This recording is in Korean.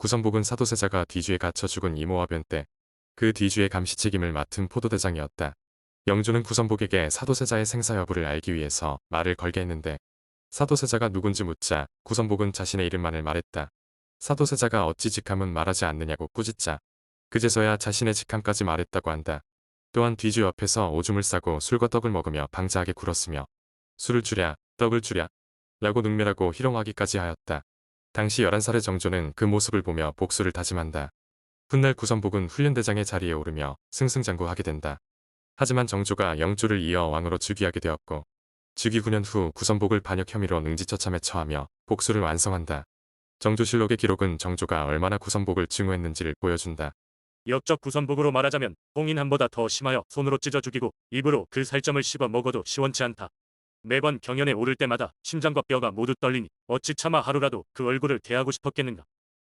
구선복은 사도세자가 뒤주에 갇혀 죽은 이모와 변때 그 뒤주의 감시 책임을 맡은 포도대장이었다. 영조는 구선복에게 사도세자의 생사 여부를 알기 위해서 말을 걸게 했는데 사도세자가 누군지 묻자 구선복은 자신의 이름만을 말했다. 사도세자가 어찌 직함은 말하지 않느냐고 꾸짖자 그제서야 자신의 직함까지 말했다고 한다. 또한 뒤주 옆에서 오줌을 싸고 술과 떡을 먹으며 방자하게 굴었으며 술을 주랴 떡을 주랴 라고 능멸하고 희롱하기까지 하였다. 당시 11살의 정조는 그 모습을 보며 복수를 다짐한다. 훗날 구선복은 훈련대장의 자리에 오르며 승승장구하게 된다. 하지만 정조가 영조를 이어 왕으로 즉위하게 되었고 즉위 9년 후 구선복을 반역 혐의로 능지처참에 처하며 복수를 완성한다. 정조실록의 기록은 정조가 얼마나 구선복을 증오했는지를 보여준다. 역적 구선복으로 말하자면 홍인함보다 더 심하여 손으로 찢어 죽이고 입으로 그 살점을 씹어 먹어도 시원치 않다. 매번 경연에 오를 때마다 심장과 뼈가 모두 떨리니 어찌 차마 하루라도 그 얼굴을 대하고 싶었겠는가.